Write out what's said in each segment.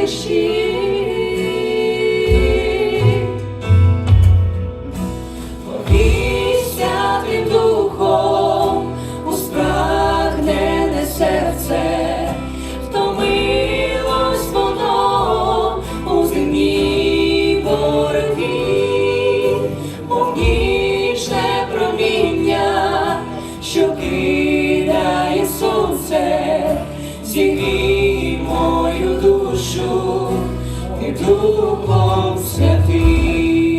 the sheep. Духом святий.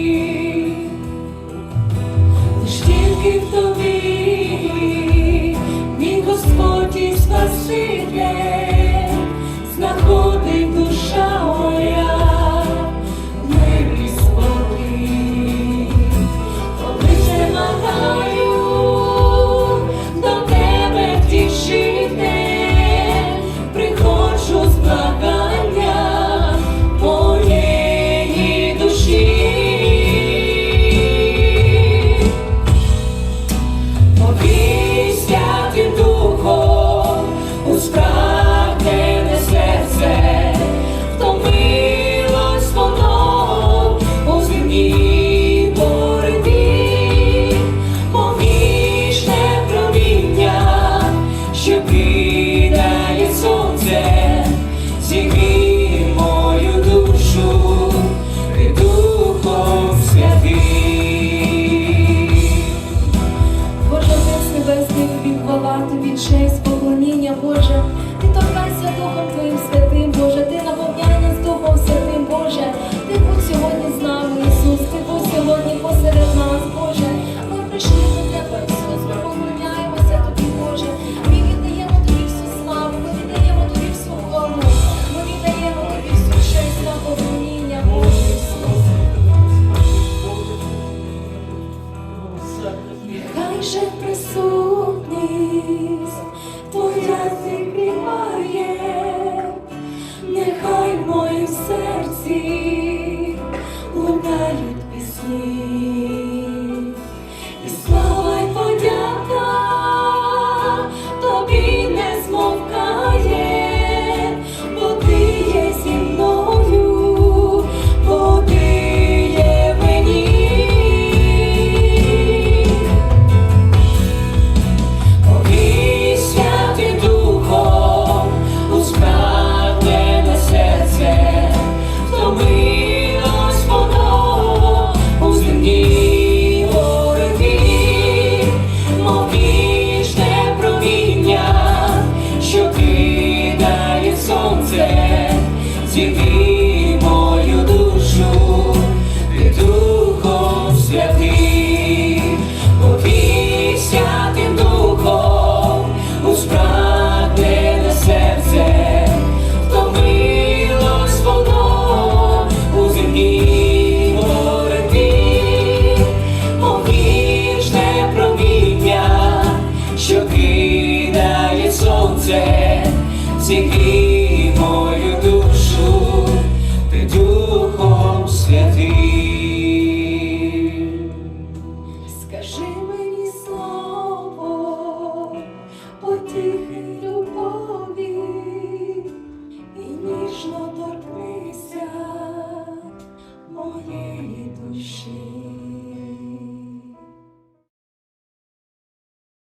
Лиш тільки в тобі, мій Господь і Спаситель, тобі честь, поклоніння, Боже. Ти торкайся Духом Твоїм святим, Боже, ти наповняй нас Духом Святим, Боже. Ти будь сьогодні з нами, Ісус, ти будь сьогодні посеред нас, Боже. Ми прийшли до Тебе, Ісус, ми поклоняємося Тобі, Боже. Ми віддаємо Тобі всю славу, ми віддаємо Тобі всю хвалу, ми віддаємо Тобі всю честь та поклоніння, Боже Ісус. Нехай же TV.